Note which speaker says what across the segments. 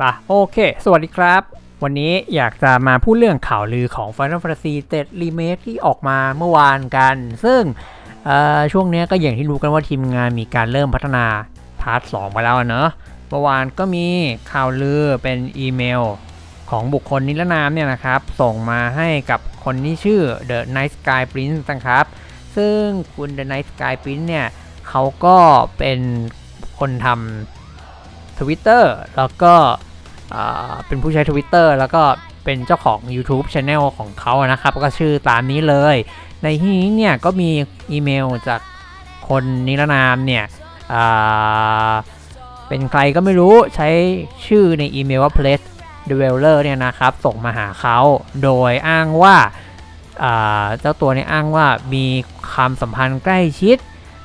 Speaker 1: ป่ะโอเค สวัสดีครับ วันนี้อยากจะมาพูดเรื่องข่าวลือของ Final Fantasy 7 Remake ที่ออกมาเมื่อวานกัน ซึ่งช่วงนี้ก็อย่างที่รู้กันว่าทีมงานมีการเริ่มพัฒนาพาร์ท 2 ไปแล้วเนอะเมื่อวานก็มีข่าวลือเป็นอีเมลของบุคคลนิรนามเนี่ยนะครับ ส่งมาให้กับคนที่ชื่อ The Night Sky Prince นะครับ ซึ่งคุณ The Night Sky Prince เนี่ยเขาก็เป็นคนทำ Twitter แล้วก็ เป็นผู้ใช้ Twitter แล้วก็เป็นเจ้าของ YouTube Channel ของเขานะครับ ก็ชื่อตามนี้เลย ในที่นี้เนี่ยก็มีอีเมลจากคนนิรนามเนี่ยเป็นใครก็ไม่รู้ใช้ชื่อในอีเมลว่า Place Dweller เนี่ยนะครับ ส่งมาหาเขาโดยอ้างว่าเจ้าตัวเนี่ยอ้างว่ามีความสัมพันธ์ใกล้ชิด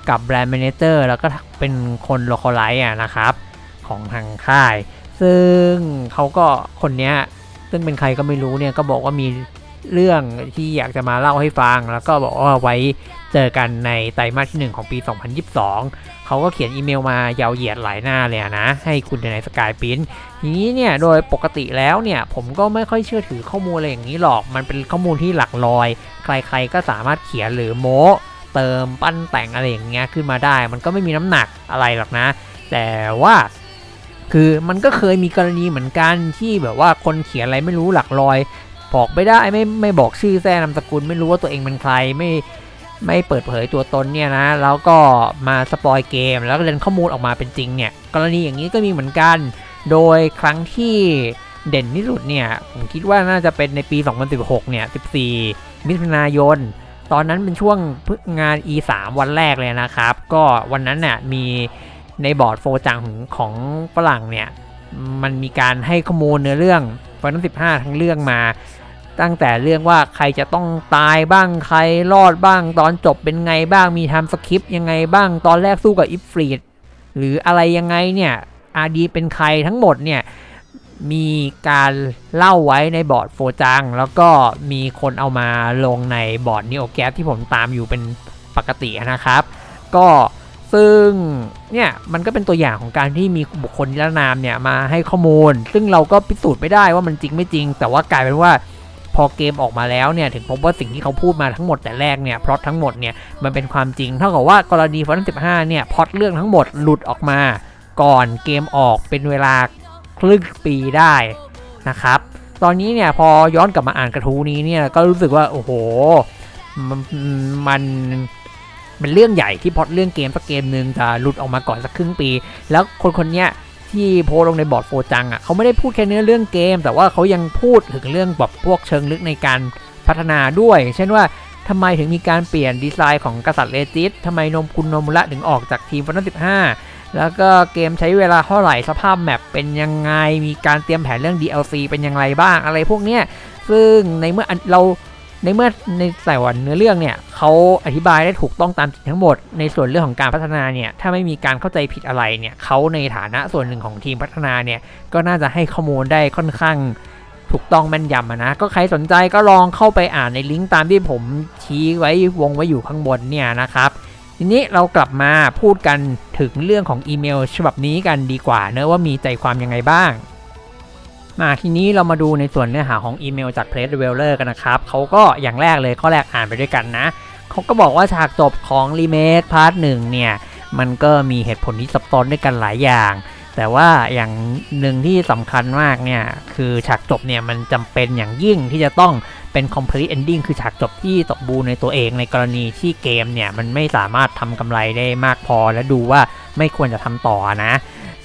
Speaker 1: กับแบรนด์ m ม n เจอร์แล้วก็เป็นคนโลคอไลท์นะครับ ของทางค่าย ซึ่งเขาก็คนเนี้ยซึ่งเป็นใครก็ไม่รู้เนี่ยก็บอกว่ามีเรื่องที่อยากจะมาเล่าให้ฟัง แล้วก็บอกว่าไว้เจอกันในไตรมาสที่1ของปี 2022 เขาก็เขียนอีเมลมายาวเหยียดหลายหน้าเลยนะ ให้คุณในสกายปิ้นทีนี้เนี่ย โดยปกติแล้วเนี่ย ผมก็ไม่ค่อยเชื่อถือข้อมูลอะไรอย่างนี้หรอก มันเป็นข้อมูลที่หลักลอย ใครๆก็สามารถเขียนหรือโม้เติมปั้นแต่งอะไรอย่างเงี้ยขึ้นมาได้ มันก็ไม่มีน้ำหนักอะไรหรอกนะ แต่ว่า คือมันก็เคยมีกรณีเหมือนกันที่แบบว่าคนเขียนอะไรไม่รู้หลักลอยบอกไม่ได้ไม่ไม่บอกชื่อแท้นามสกุล ไม่รู้ว่าตัวเองเป็นใครไม่ไม่เปิดเผยตัวตนเนี่ยนะ แล้วก็มาสปอยเกม แล้วก็เล่นข้อมูลออกมาเป็นจริงเนี่ย กรณีอย่างนี้ก็มีเหมือนกัน โดยครั้งที่เด่นที่สุดเนี่ย ผมคิดว่าน่าจะเป็นในปี 2016 เนี่ย 14 มิถุนายน ตอนนั้นเป็นช่วงงาน E3 วันแรกเลยนะครับ ก็วันนั้นน่ะมี ในบอร์ดโฟจังของฝรั่งเนี่ย มันมีการให้ข้อมูลเนื้อเรื่องฟัน15ทั้งเรื่องมา ตั้งแต่เรื่องว่าใครจะต้องตายบ้างใครรอดบ้าง ตอนจบเป็นไงบ้างมีทำสคริปต์ยังไงบ้างตอนแรกสู้กับอิฟฟรีดหรืออะไรยังไงเนี่ยอาดีเป็นใครทั้งหมดเนี่ยมีการเล่าไว้ในบอร์ดโฟจัง แล้วก็มีคนเอามาลงในบอร์ดนิโอแกที่ผมตามอยู่เป็นปกตินะครับ ก็ ซึ่งเนี่ยมันก็เป็นตัวอย่างของการที่มีบุคคลนิรนามเนี่ยมาให้ข้อมูล ซึ่งเราก็พิสูจน์ไม่ได้ว่ามันจริงไม่จริง แต่ว่ากลายเป็นว่าพอเกมออกมาแล้วเนี่ยถึงพบว่าสิ่งที่เขาพูดมาทั้งหมดแต่แรกเนี่ยพล็อตทั้งหมดเนี่ยมันเป็นความจริง เท่ากับว่ากรณีฟัน15เนี่ยพล็อตเรื่องทั้งหมดหลุดออกมา ก่อนเกมออกเป็นเวลาครึ่งปีได้นะครับ ตอนนี้เนี่ยพอย้อนกลับมาอ่านกระทู้นี้เนี่ยก็รู้สึกว่าโอ้โหมันมัน เป็นเรื่องใหญ่ที่พอตเรื่องเกมสักเกมหนึ่งจะหลุดออกมาก่อนสักครึ่งปี แล้วคนคนเนี้ยที่โพลงในบอร์ดโฟจังอะเขาไม่ได้พูดแค่เนื้อเรื่องเกม แต่ว่าเขายังพูดถึงเรื่องแบบพวกเชิงลึกในการพัฒนาด้วย เช่นว่าทำไมถึงมีการเปลี่ยนดีไซน์ของกษัตริย์เลจิสทำไมนมคุณนมุระถึงออกจากทีมฟันสิบห้าแล้วก็เกมใช้เวลาเท่าไหร่สภาพแมปเป็นยังไง มีการเตรียมแผนเรื่อง DLC เป็นยังไงบ้างอะไรพวกเนี้ย ซึ่งในเมื่อเรา ในเมื่อในสายวันเนื้อเรื่องเนี่ยเขาอธิบายได้ถูกต้องตามจริงทั้งหมด ในส่วนเรื่องของการพัฒนาเนี่ยถ้าไม่มีการเข้าใจผิดอะไรเนี่ยเขาในฐานะส่วนหนึ่งของทีมพัฒนาเนี่ยก็น่าจะให้ข้อมูลได้ค่อนข้างถูกต้องแม่นยำอะนะ ก็ใครสนใจก็ลองเข้าไปอ่านในลิงก์ตามที่ผมชี้ไว้วงไว้อยู่ข้างบนเนี่ยนะครับ ทีนี้เรากลับมาพูดกันถึงเรื่องของอีเมล ฉบับนี้กันดีกว่าเนอะว่ามีใจความยังไงบ้าง มาทีนี้เรามาดูในส่วนเนื้อหาของอีเมลจาก p l a y d e v e l o p e r กันนะครับเขาก็อย่างแรกเลยข้อแรกอ่านไปด้วยกันนะเขาก็บอกว่าฉากจบของ Remake Part 1เนี่ย มันก็มีเหตุผลที่ซับซ้อนด้วยกันหลายอย่าง แต่ว่าอย่างหนึ่งที่สำคัญมากเนี่ย คือฉากจบเนี่ย มันจำเป็นอย่างยิ่งที่จะต้องเป็น complete ending คือฉากจบที่สมบูรณ์ในตัวเองในกรณีที่เกมเนี่ย มันไม่สามารถทำกำไรได้มากพอและดูว่าไม่ควรจะทำต่อนะ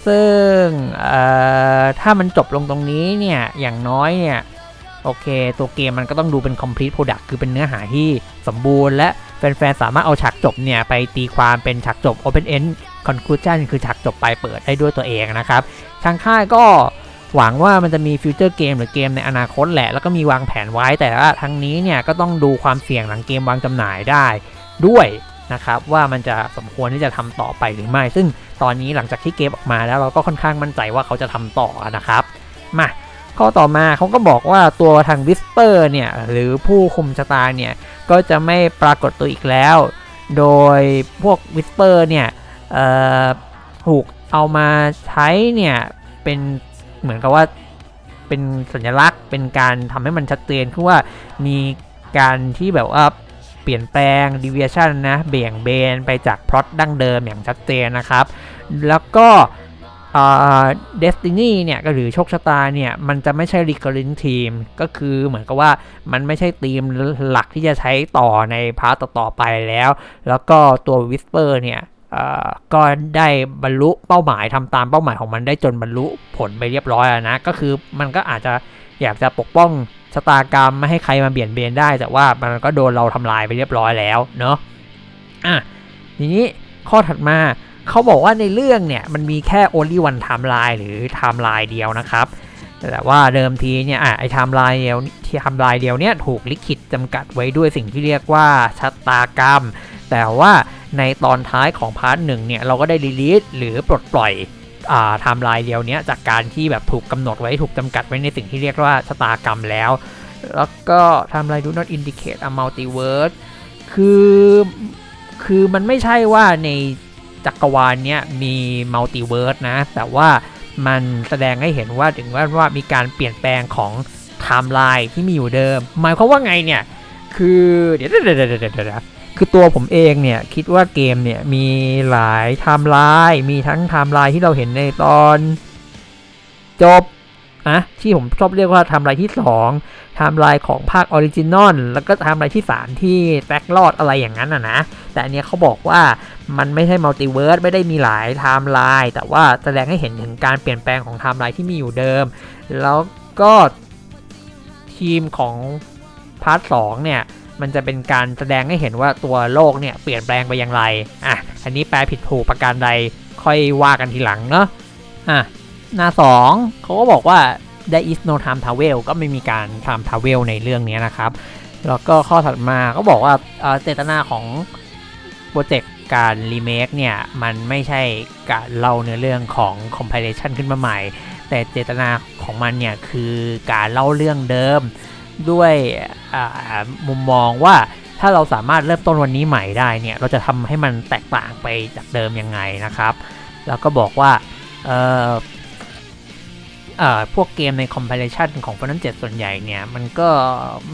Speaker 1: ซึ่งถ้ามันจบลงตรงนี้เนี่ย อย่างน้อยเนี่ย โอเค ตัวเกมมันก็ต้องดูเป็น complete product คือเป็นเนื้อหาที่สมบูรณ์ และแฟนๆ สามารถเอาฉากจบเนี่ย ไปตีความเป็นฉากจบ open end conclusion คือฉากจบปลายเปิดได้ด้วยตัวเองนะครับ ทางค่ายก็หวังว่ามันจะมีฟิวเจอร์เกมหรือเกมในอนาคตแหละ แล้วก็มีวางแผนไว้แต่ว่าทั้งนี้เนี่ยก็ต้องดูความเสี่ยงหลังเกมวางจำหน่ายได้ด้วยนะครับว่ามันจะสมควรที่จะทำต่อไปหรือไม่ ซึ่ง ตอนนี้หลังจากที่เกมออกมาแล้วเราก็ค่อนข้างมั่นใจว่าเขาจะทำต่อนะครับ มาข้อต่อมาเขาก็บอกว่าตัวทางวิสเปอร์เนี่ยหรือผู้คุมชะตาเนี่ยก็จะไม่ปรากฏตัวอีกแล้ว โดยพวกวิสเปอร์เนี่ยถูกเอามาใช้เนี่ยเป็นเหมือนกับว่าเป็นสัญลักษณ์เป็นการทำให้มันชัดเจนคือว่ามีการที่แบบว่า ปลี่ยนแปลง deviation นะเบี่ยงเบนไปจากพล็อตดั้งเดิมอย่างชัดเจนนะครับ แล้วก็เดสตินีเนี่ยก็หรือโชคชะตาเนี่ยมันจะไม่ใช่ recurring team ก็คือเหมือนกับว่ามันไม่ใช่ทีมหลักที่จะใช้ต่อในพาร์ตต่อไปแล้ว แล้วก็ตัว Whisper เนี่ยก็ได้บรรลุเป้าหมายทำตามเป้าหมายของมันได้จนบรรลุผลไปเรียบร้อยแล้วนะ ก็คือมันก็อาจจะอยากจะปกป้อง ชะตากรรมไม่ให้ใครมาเบียดเบียนได้ แต่ว่ามันก็โดนเราทำลายไปเรียบร้อยแล้วเนาะอะทีนี้ข้อถัดมาเขาบอกว่าในเรื่องเนี่ยมันมีแค่ only one timeline หรือ timeline เดียวนะครับ แต่ว่าเดิมทีเนี่ยอะไอ้ไทม์ไลน์เดียวที่ไทม์ไลน์เดียวเนี่ยถูกลิขิตจำกัดไว้ด้วยสิ่งที่เรียกว่าชะตากรรม แต่ว่าในตอนท้ายของพาร์ทหนึ่งเนี่ยเราก็ได้รีลีสหรือปลดปล่อย ไทม์ไลน์เดียวนี้จากการที่แบบถูกกำหนดไว้ถูกจำกัดไว้ในสิ่งที่เรียกว่าชะตากรรมแล้ว แล้วก็ไทม์ไลน์ do not indicate a multiverse คือคือมันไม่ใช่ว่าในจักรวาลเนี้ยมีมัลติเวิร์สนะ แต่ว่ามันแสดงให้เห็นว่าถึงว่าว่ามีการเปลี่ยนแปลงของไทม์ไลน์ที่มีอยู่เดิม หมายความว่าไงเนี่ย คือเดี๋ยวเดี๋ยวเดี๋ยวเดี๋ยว คือตัวผมเองเนี่ยคิดว่าเกมเนี่ยมีหลายไทม์ไลน์มีทั้งไทม์ไลน์ที่เราเห็นในตอนจบนะที่ผมชอบเรียกว่าไทม์ไลน์ที่2ไทม์ไลน์ของภาคออริจินอลแล้วก็ไทม์ไลน์ที่ 3 ที่แบ็กลอดอะไรอย่างนั้นอะนะ แต่อันเนี้ยเขาบอกว่ามันไม่ใช่มัลติเวิร์สไม่ได้มีหลายไทม์ไลน์แต่ว่าแสดงให้เห็นถึงการเปลี่ยนแปลงของไทม์ไลน์ที่มีอยู่เดิม แล้วก็ทีมของพาร์ทสเนี่ย มันจะเป็นการแสดงให้เห็นว่าตัวโลกเนี่ยเปลี่ยนแปลงไปอย่างไรอะอันนี้แปลผิดถูกประการใดค่อยว่ากันทีหลังเนาะอะหน้า 2เขาก็บอกว่า there is no time travel ก็ไม่มีการ time travel ในเรื่องนี้นะครับ แล้วก็ข้อถัดมาก็บอกว่าเจตนาของโปรเจกต์การรีเมคเนี่ย มันไม่ใช่การเล่าเนื้อเรื่องของ compilation ขึ้นมาใหม่ แต่เจตนาของมันเนี่ย คือการเล่าเรื่องเดิม ด้วยมุมมองว่าถ้าเราสามารถเริ่มต้นวันนี้ใหม่ได้เนี่ยเราจะทำให้มันแตกต่างไปจากเดิมยังไงนะครับ แล้วก็บอกว่าพวกเกมใน compilation ของ Final 7 ส่วนใหญ่เนี่ย มันก็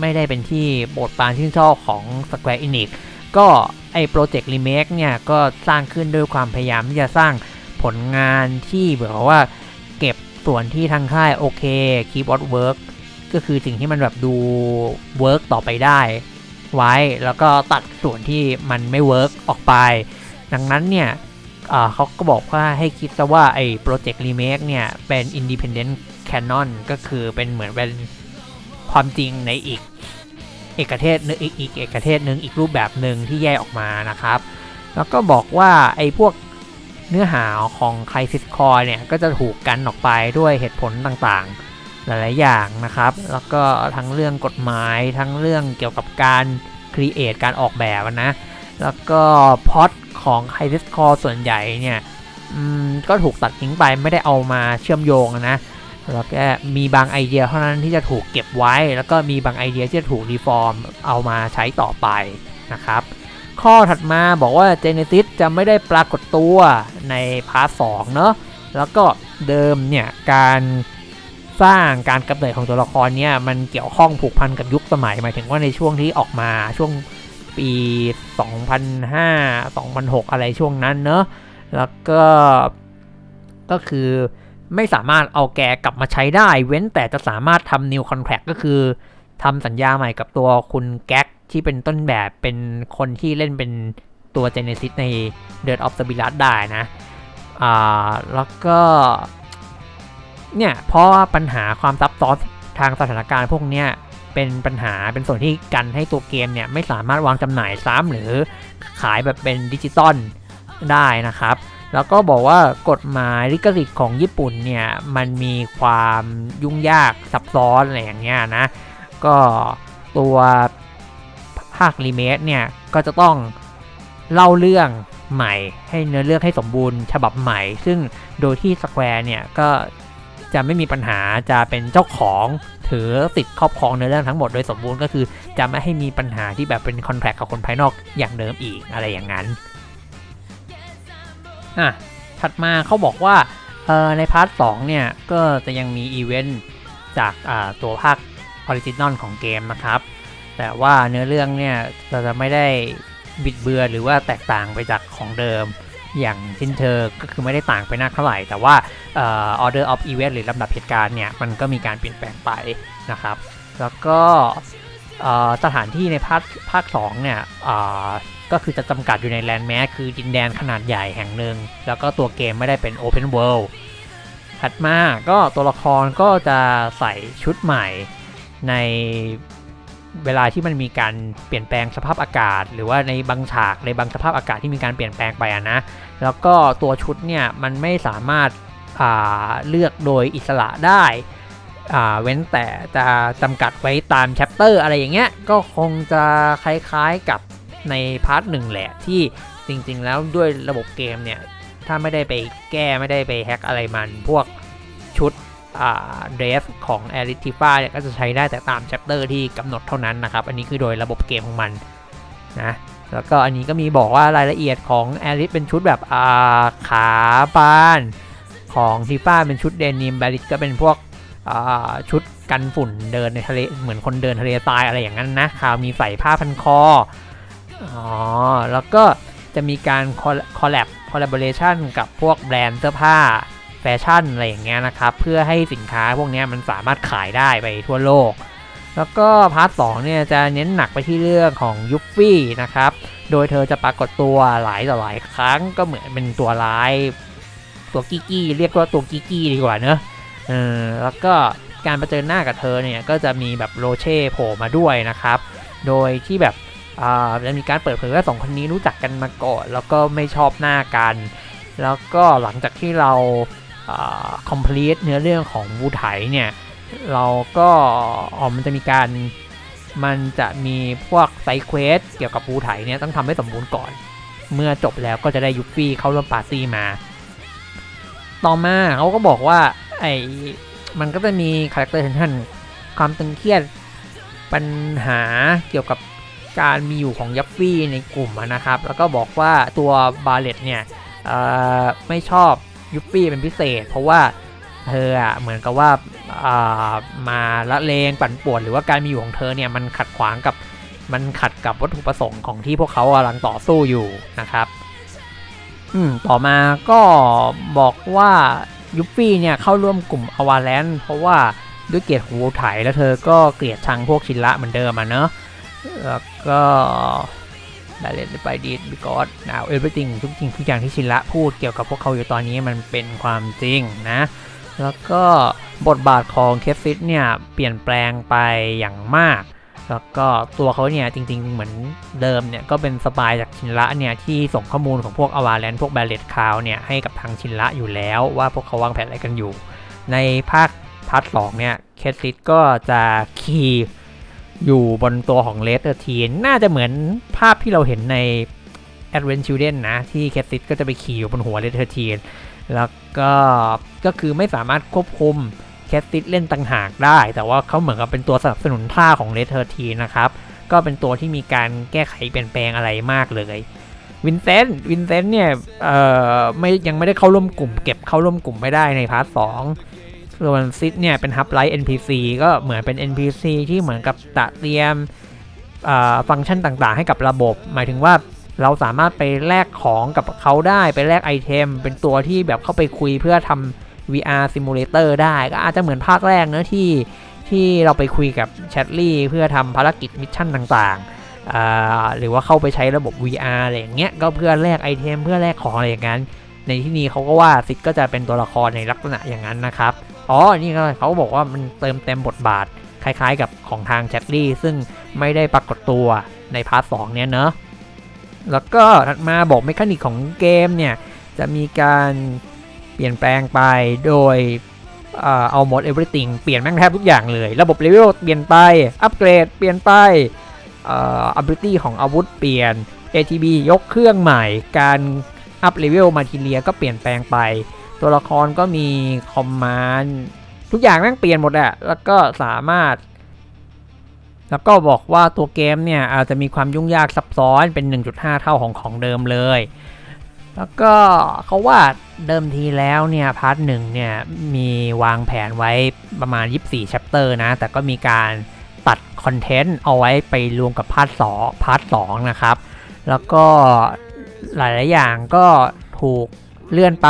Speaker 1: ไม่ได้เป็นที่โปรดปรานที่ชอบของ Square Enix ก็ไอโปรเจกต์รีเมคเนี่ย ก็สร้างขึ้นด้วยความพยายามที่จะสร้างผลงานที่แบบว่าเก็บส่วนที่ทางค่ายโอเค Keyboard Work ก็ ก็คือสิ่งที่มันแบบดูเวิร์กต่อไปได้ ไว้แล้วก็ตัดส่วนที่มันไม่เวิร์กออกไป ดังนั้นเนี่ยเขาก็บอกว่าให้คิดซะว่าไอ้โปรเจกต์รีเมคเนี่ย เป็น Independent Canon ก็คือเป็นเหมือนเป็นความจริงในอีกเอกเทศนึงอีกอีกเอกเทศนึงอีกรูปแบบหนึ่งที่แยกออกมานะครับ แล้วก็บอกว่าไอ้พวกเนื้อหาของ Crisis Core เนี่ย ก็จะถูกกันออกไปด้วยเหตุผลต่างๆ หลายๆอย่างนะครับ แล้วก็ทั้งเรื่องกฎหมายทั้งเรื่องเกี่ยวกับการครีเอทการออกแบบนะ แล้วก็พอดของ Crisis Core ส่วนใหญ่เนี่ยก็ถูกตัดทิ้งไปไม่ได้เอามาเชื่อมโยงนะแล้วก็มีบางไอเดียเท่านั้นที่จะถูกเก็บไว้ แล้วก็มีบางไอเดียที่จะถูกรีฟอร์มเอามาใช้ต่อไปนะครับ ข้อถัดมาบอกว่า Genesis จะไม่ได้ปรากฏตัวในพาร์ทสเนาะแล้วก็เดิมเนี่ยการ สร้างการกำเนิดของตัวละครเนี่ยมันเกี่ยวข้องผูกพันกับยุคสมัยหมายถึงว่าในช่วงที่ออกมาช่วงปี 2005 2006 อะไรช่วงนั้นเนาะแล้วก็ก็คือไม่สามารถเอาแกกลับมาใช้ได้ เว้นแต่จะสามารถทำ new contract ก็คือทำสัญญาใหม่กับตัวคุณแก๊กที่เป็นต้นแบบเป็นคนที่เล่นเป็นตัว Genesis ใน Dirt of the b i l a d ได้นะ อ่า แล้วก็ เนี่ยเพราะว่าปัญหาความซับซ้อนทางสถานการณ์พวกเนี้ยเป็นปัญหาเป็นส่วนที่กันให้ตัวเกมเนี่ยไม่สามารถวางจำหน่ายซ้ำหรือขายแบบเป็นดิจิตอลได้นะครับ แล้วก็บอกว่ากฎหมายลิขสิทธิ์ของญี่ปุ่นเนี่ยมันมีความยุ่งยากซับซ้อนอะไรอย่างเงี้ยนะก็ตัวภาครีเมคเนี่ยก็จะต้องเล่าเรื่องใหม่ให้เนื้อเรื่องให้สมบูรณ์ฉบับใหม่ ซึ่งโดยที่สแควร์เนี่ยก็ จะไม่มีปัญหาจะเป็นเจ้าของถือสิทธิ์ครอบครองเนื้อเรื่องทั้งหมดโดยสมบูรณ์ก็คือจะไม่ให้มีปัญหาที่แบบเป็นคอนแทคกับคนภายนอกอย่างเดิมอีกอะไรอย่างนั้นอะถัดมาเขาบอกว่าในพาร์ทสองเนี่ยก็จะยังมีอีเวนต์จากตัวภาคออริจินอลของเกมนะครับ แต่ว่าเนื้อเรื่องเนี่ยจะไม่ได้บิดเบือนหรือว่าแตกต่างไปจากของเดิม อย่างสิ้นเชิงก็คือไม่ได้ต่างไปนักเท่าไหร่ แต่ว่าเอ่อ order of event หรือลำดับเหตุการณ์เนี่ยมันก็มีการเปลี่ยนแปลงไปนะครับ แล้วก็สถานที่ในภาคภาค2เนี่ยก็คือจะจำกัดอยู่ในแลนด์แมสคือดินแดนขนาดใหญ่แห่งหนึ่ง แล้วก็ตัวเกมไม่ได้เป็น Open World ถัดมาก็ตัวละครก็จะใส่ชุดใหม่ในเวลาที่มันมีการเปลี่ยนแปลงสภาพอากาศ หรือว่าในบางฉากในบางสภาพอากาศที่มีการเปลี่ยนแปลงไปอะนะ แล้วก็ตัวชุดเนี่ยมันไม่สามารถาเลือกโดยอิสระได้เว้นแต่จะจำกัดไว้ตามแชปเตอร์อะไรอย่างเงี้ยก็คงจะคล้ายๆกับในพาร์ทหนึ่งแหละที่จริงๆแล้วด้วยระบบเกมเนี่ย ถ้าไม่ได้ไปแก้ไม่ได้ไปแฮกอะไรมันพวกชุดเดรสของ a r i t i f a เนี่ยก็จะใช้ได้แต่ตามแชปเตอร์ที่กำหนดเท่านั้นนะครับ อันนี้คือโดยระบบเกมของมันนะ แล้วก็อันนี้ก็มีบอกว่ารายละเอียดของแอริสเป็นชุดแบบอาขาบานของทีฟ้าเป็นชุดเดนิมแบริสก็เป็นพวกชุดกันฝุ่นเดินในทะเลเหมือนคนเดินทะเลทรายอะไรอย่างนั้นนะคราวมีใส่ผ้าพันคออ๋อแล้วก็จะมีการคอลแลบคอลลบอเรชันกับพวกแบรนด์เสื้อผ้าแฟชั่นอะไรอย่างเงี้ยนะครับ เพื่อให้สินค้าพวกนี้มันสามารถขายได้ไปทั่วโลก แล้วก็พาร์ทสเนี่ยจะเน้นหนักไปที่เรื่องของยุฟฟี่นะครับ โดยเธอจะปรากฏตัวหลายต่อหลายครั้งก็เหมือนเป็นตัวร้าย ตัวกี้กี้เรียกว่าตัวกี้กี้ดีกว่าเนอะเออแล้วก็การประเจอหน้ากับเธอเนี่ยก็จะมีแบบโรเช่โผล่มาด้วยนะครับ โดยที่แบบอ่าจะมีการเปิดเผยว่าสองคนนี้รู้จักกันมาก่อนแล้วก็ไม่ชอบหน้ากัน แล้วก็หลังจากที่เราอ่า complete เนื้อเรื่องของบูไถเนี่ย เราก็อ๋อมันจะมีการมันจะมีพวกไซเควสเกี่ยวกับบูไถเนี่ยต้องทำให้สมบูรณ์ก่อน เมื่อจบแล้วก็จะได้ยุฟฟี่เข้าร่วมปาร์ตี้มา ต่อมาเขาก็บอกว่าไอ้มันก็จะมีคาแรคเตอร์เทนชันความตึงเครียดปัญหาเกี่ยวกับการมีอยู่ของยัฟฟี่ในกลุ่มนะครับ แล้วก็บอกว่าตัวบาเลตเนี่ยไม่ชอบยุฟฟี่เป็นพิเศษ เพราะว่าเธออะเหมือนกับว่า มาละเลงปั่นป่วนหรือว่าการมีอยู่ของเธอเนี่ยมันขัดขวางกับมันขัดกับวัตถุประสงค์ของที่พวกเขากำลังต่อสู้อยู่นะครับอืมต่อมาก็บอกว่ายุฟฟี่เนี่ยเข้าร่วมกลุ่มอวาแลนเพราะว่าด้วยเกียรติของวูไถแล้วเธอก็เกลียดชังพวกชินละเหมือนเดิมอะเนอะแล้วก็ได้เลนไปดีดบิกอสนาวเอเวอร์ติงทุกสิ่งทุกอย่างที่ชินละพูดเกี่ยวกับพวกเขาอยู่ตอนนี้มันเป็นความจริงนะ แล้วก็ บทบาทของเคสซิสเนี่ยเปลี่ยนแปลงไปอย่างมาก แล้วก็ตัวเขาเนี่ยจริงๆ เหมือนเดิมเนี่ยก็เป็นสปายจากชินละเนี่ยที่ส่งข้อมูลของพวกอวาแลนพวกแบลเลตคาวเนี่ยให้กับทางชินละอยู่แล้ว ว่าพวกเขาวางแผนอะไรกันอยู่ ในภาคพาร์ทสองเนี่ยเคสซิสก็จะขี่อยู่บนตัวของเลสเตอร์ทีนน่าจะเหมือนภาพที่เราเห็นใน Advent Children นะ ที่เคสซิสก็จะไปขี่อยู่บนหัวเลสเตอร์ทีนแล้วก็ก็คือไม่สามารถควบคุม สติสเล่นต่างหากได้ แต่ว่าเขาเหมือนกับเป็นตัวสนับสนุนท่าของเลเทอร์ทีนะครับ ก็เป็นตัวที่มีการแก้ไขเปลี่ยนแปลงอะไรมากเลยวินเซนต์วินเซนต์เนี่ยเอ่อไม่ยังไม่ได้เข้าร่วมกลุ่ม เก็บเข้าร่วมกลุ่มไม่ได้ในพาร์ทสองส่วนซิดเนี่ยเป็นฮับไลท์ NPC ก็เหมือนเป็น NPC ที่เหมือนกับตะเตรียมฟังก์ชันต่างๆ ให้กับระบบ หมายถึงว่าเราสามารถไปแลกของกับเขาได้ไปแลกไอเทม เป็นตัวที่แบบเข้าไปคุยเพื่อทำ VR Simulator ได้ก็อาจจะเหมือนภาคแรกเนะที่ที่เราไปคุยกับแชทลี่เพื่อทำภารกิจมิชชั่นต่างๆ หรือว่าเข้าไปใช้ระบบ VR อะไรอย่างเงี้ยก็เพื่อแลกไอเทมเพื่อแลกของอะไรอย่างนั้น ในที่นี้เขาก็ว่าซิกก็จะเป็นตัวละครในลักษณะอย่างนั้นนะครับอ๋อนี่ก็เขาบอกว่ามันเติมเต็มบทบาทคล้ายๆกับของทางแชทลี่ซึ่งไม่ได้ปรากฏตัวในพาร์ทสเนี้ยเนอะแล้วก็ถัดมาบอกเมคานิกของเกมเนี่ยจะมีการ เปลี่ยนแปลงไปโดยเอาหมด everything เปลี่ยนแม่งแทบทุกอย่างเลย ระบบเลเวลเปลี่ยนไปอัปเกรดเปลี่ยนไปอ่า ability ของอาวุธเปลี่ยน ATB ยกเครื่องใหม่ การอัพเลเวลมาทีเลียก็เปลี่ยนแปลงไป ตัวละครก็มีคอมมานด์ทุกอย่างแม่งเปลี่ยนหมดอะแล้วก็สามารถ แล้วก็บอกว่าตัวเกมเนี่ยอาจจะมีความยุ่งยากซับซ้อนเป็น 1.5 เท่าของของเดิมเลย แล้วก็เขาว่าเดิมทีแล้วเนี่ยพาร์ทหนึ่งเนี่ยมีวางแผนไว้ประมาณ 24 chapter นะ แต่ก็มีการตัดคอนเทนต์เอาไว้ไปรวมกับพาร์ทสองพาร์ทสองนะครับ แล้วก็หลายๆอย่างก็ถูกเลื่อนไป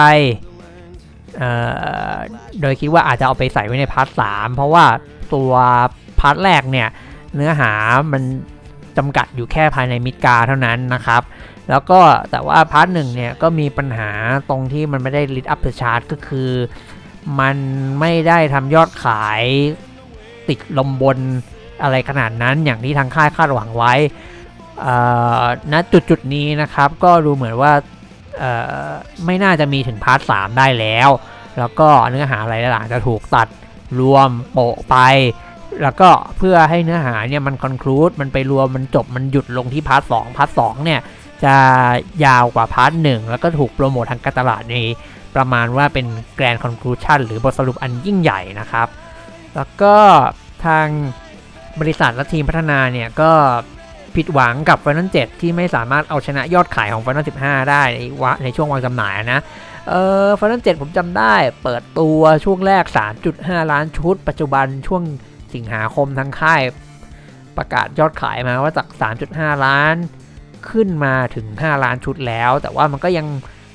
Speaker 1: โดยคิดว่าอาจจะเอาไปใส่ไว้ในพาร์ทสามเพราะว่าตัวพาร์ทแรกเนี่ยเนื้อหามันจำกัดอยู่แค่ภายในมิดการเท่านั้นนะครับ แล้วก็แต่ว่าพาร์ทหนึ่งเนี่ยก็มีปัญหาตรงที่มันไม่ได้ลิ t อัพเ e อร์ชาร์ตก็คือ มันไม่ได้ทำยอดขายติดลมบนอะไรขนาดนั้นอย่างที่ทางค่ายคาดหวังไว้ณจุดจุดนี้นะครับ ก็ดูเหมือนว่าไม่น่าจะมีถึงพาร์ทสามได้แล้ว แล้วก็เนื้อหาอะไรหลังจะถูกตัดรวมโปะไป แล้วก็เพื่อให้เนื้อหาเนี่ยมันคอนคลูดมันไปรวมมันจบมันหยุดลงที่พาร์ทสองพาร์ทสองเนี่ย จะยาวกว่าพาร์ทหนึ่งแล้วก็ถูกโปรโมททางการตลาดในประมาณว่าเป็นแกรนด์คอนคลูชันหรือบทสรุปอันยิ่งใหญ่นะครับ แล้วก็ทางบริษัทและทีมพัฒนาเนี่ยก็ผิดหวังกับ Final 7 ที่ไม่สามารถเอาชนะยอดขายของ Final 15 ได้ในวะในช่วงวางจำหน่ายนะ เออ Final 7 ผมจำได้เปิดตัวช่วงแรก 3.5 ล้านชุด ปัจจุบันช่วงสิงหาคมทางค่ายประกาศยอดขายมาว่าจาก 3.5 ล้าน ขึ้นมาถึง 5 ล้านชุดแล้ว แต่ว่ามันก็ยัง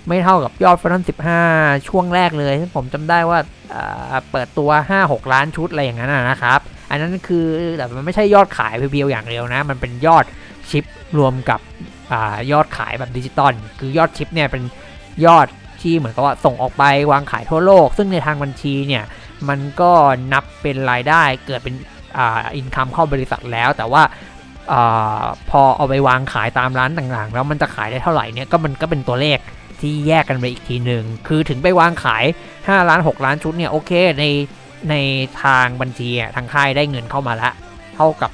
Speaker 1: ไม่เท่ากับยอด Final 15 ช่วงแรกเลยที่ผมจำได้ว่าเอ่อเปิดตัว 5-6 ล้านชุดอะไรอย่างนั้นนะครับอันนั้นคือแต่มันไม่ใช่ยอดขายเพียวๆอย่างเดียวนะ มันเป็นยอดชิปรวมกับอยอดขายแบบดิจิตอลคือยอดชิปเนี่ยเป็นยอดที่เหมือนกับว่าส่งออกไปวางขายทั่วโลก ซึ่งในทางบัญชีเนี่ยมันก็นับเป็นรายได้เกิดเป็นอินคัมเข้าบริษัทแล้ว แต่ว่า อพอเอาไปวางขายตามร้านต่างๆ แล้วมันจะขายได้เท่าไหร่เนี่ยก็มันก็เป็นตัวเลขที่แยกกันไปอีกทีหนึ่งคือถึงไปวางขาย 5 ล้าน 6 ล้านชุดเนี่ยโอเคในในทางบัญชีทางค่ายได้เงินเข้ามาละเท่ากับ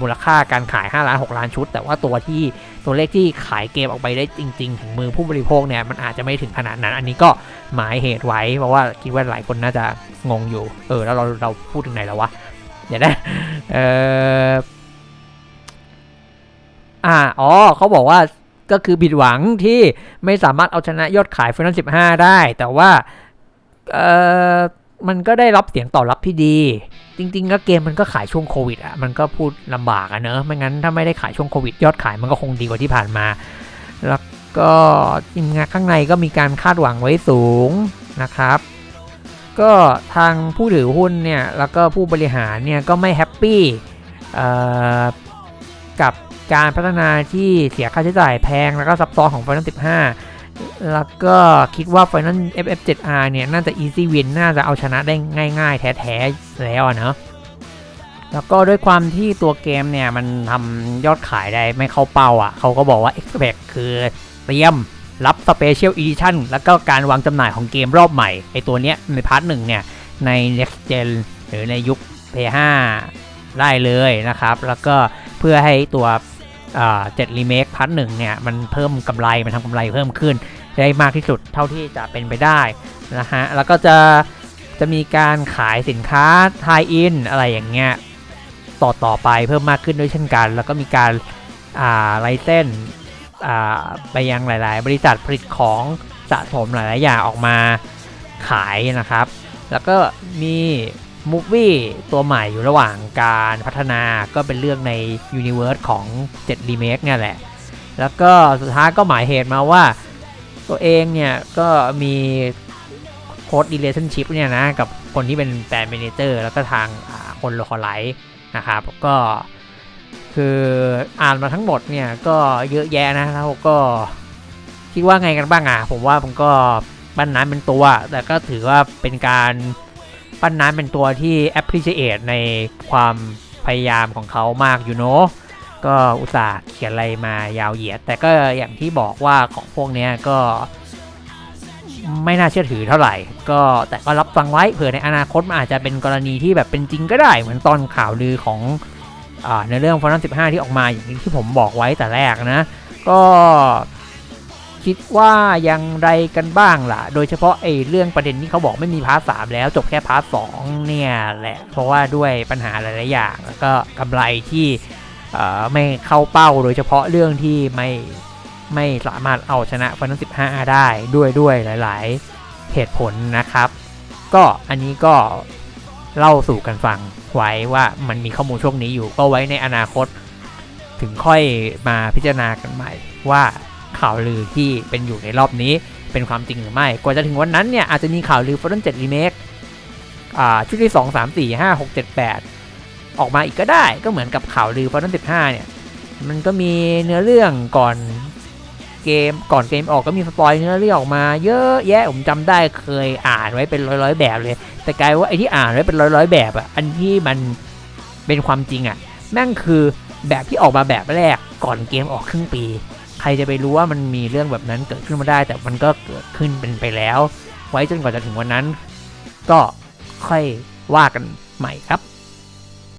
Speaker 1: มูลค่าการขาย 5 ล้าน 6 ล้านชุด แต่ว่าตัวที่ตัวเลขที่ขายเกมออกไปได้จริง ๆ ถึงมือผู้บริโภคเนี่ยมันอาจจะไม่ถึงขนาดนั้น อันนี้ก็หมายเหตุไว้ เพราะว่าคิดว่าหลายคนน่าจะงงอยู่ เออแล้วเราเราพูดถึงไหนแล้ววะเดี๋ยวนะเออ อ่าอ๋อเขาบอกว่าก็คือผิดหวังที่ไม่สามารถเอาชนะยอดขาย Final 15ได้ แต่ว่าเออมันก็ได้รับเสียงตอบรับที่ดี จริงๆแล้วเกมมันก็ขายช่วงโควิดอะมันก็พูดลำบากอะเนอะไม่งั้นถ้าไม่ได้ขายช่วงโควิด ยอดขายมันก็คงดีกว่าที่ผ่านมา แล้วก็ทีมงานข้างในก็มีการคาดหวังไว้สูงนะครับ ก็ทางผู้ถือหุ้นเนี่ยแล้วก็ผู้บริหารเนี่ยก็ไม่แฮปปี้กับ การพัฒนาที่เสียค่าใช้จ่ายแพงแล้วก็ซับซ้อนของ Final 15 แล้วก็คิดว่า Final FF7R เนี่ย น่าจะ easy win น่าจะเอาชนะได้ง่าย ๆ แท้ ๆ แล้วอะเนาะแล้วก็ด้วยความที่ตัวเกมเนี่ย มันทำยอดขายได้ไม่เข้าเป้าอะ เขาก็บอกว่า expect คือเตรียมรับ Special Edition แล้วก็การวางจำหน่ายของเกมรอบใหม่ ไอตัวเนี้ยในพาร์ทหนึ่งเนี่ย ใน next gen หรือในยุค PS5 ได้เลยนะครับ แล้วก็เพื่อให้ตัว เจ็ดรีเมคพาร์ทหนึ่งเนี่ย มันเพิ่มกำไร มันทำกำไรเพิ่มขึ้น ได้มากที่สุดเท่าที่จะเป็นไปได้นะฮะ แล้วก็จะจะมีการขายสินค้าทายอินอะไรอย่างเงี้ยต่อต่อไปเพิ่มมากขึ้นด้วยเช่นกัน แล้วก็มีการอ่าไลเส้นอ่าไปยังหลาย ๆ บริษัทผลิตของสะสมหลาย ๆ อย่างออกมาขายนะครับ แล้วก็มี มูฟวี่ตัวใหม่อยู่ระหว่างการพัฒนาก็เป็นเรื่องในยูนิเว r ร์สของ7 Remake เนี่ยแหละ แล้วก็สุดท้ายก็หมายเหตุมาว่าตัวเองเนี่ยก็มีโค้ด relationship เนี่ยนะกับคนที่เป็นแบรนด์ manager แล้วก็ทางคนโลคอไลท์นะครับก็คืออ่านมาทั้งหมดเนี่ยก็เยอะแยะนะแล้วก็คิดว่าไงกันบ้างอะผมว่ามันก็ปั้นน้ำเป็นตัว แต่ก็ถือว่าเป็นการ ปั้นน้ำเป็นตัวที่ appreciate ในความพยายามของเขามากอยู่เนาะก็อุตส่าห์เขียนอะไรมายาวเหยียด แต่ก็อย่างที่บอกว่าของพวกนี้ก็ไม่น่าเชื่อถือเท่าไหร่ ก็แต่ก็รับฟังไว้เผื่อในอนาคตมันอาจจะเป็นกรณีที่แบบเป็นจริงก็ได้เหมือนตอนข่าวลือของอในเรื่องฟอนต์15ที่ออกมาอย่างที่ผมบอกไว้แต่แรกนะ ก็ คิดว่ายังไรกันบ้างล่ะ โดยเฉพาะไอ้เรื่องประเด็นที่เขาบอกไม่มีพาร์ทสามแล้วจบแค่พาร์ทสองเนี่ยแหละ เพราะว่าด้วยปัญหาหลาย ๆ อย่าง แล้วก็กำไรที่ไม่เข้าเป้าโดยเฉพาะเรื่องที่ไม่ไม่สามารถเอาชนะ Final 15ได้ด้วยด้วยหลาย ๆ เหตุผลนะครับ ก็อันนี้ก็เล่าสู่กันฟังไว้ว่ามันมีข้อมูลช่วงนี้อยู่ก็ไว้ในอนาคต ถึงค่อยมาพิจารณากันใหม่ว่า ข่าวลือที่เป็นอยู่ในรอบนี้เป็นความจริงหรือไม่กว่าจะถึงวันนั้นเนี่ยอาจจะมีข่าวลือ Final 7 Remake อ่าชุดที่ 2 3 4 5 6 7 8 ออกมาอีกก็ได้ก็เหมือนกับข่าวลือ Final 15 เนี่ย มันก็มีเนื้อเรื่องก่อนเกมก่อนเกมออกก็มีสปอยเนื้อเรื่องออกมาเยอะแยะผมจำได้เคยอ่านไว้เป็นร้อยๆแบบเลย แต่กลายว่าไอ้ที่อ่านไว้เป็นร้อยๆแบบอะอันที่มันเป็นความจริงอะแม่งคือแบบที่ออกมาแบบแรกก่อนเกมออกครึ่งปี ใครจะไปรู้ว่ามันมีเรื่องแบบนั้นเกิดขึ้นมาได้ แต่มันก็เกิดขึ้นเป็นไปแล้ว ไว้จนกว่าจะถึงวันนั้น ก็ค่อยว่ากันใหม่ครับ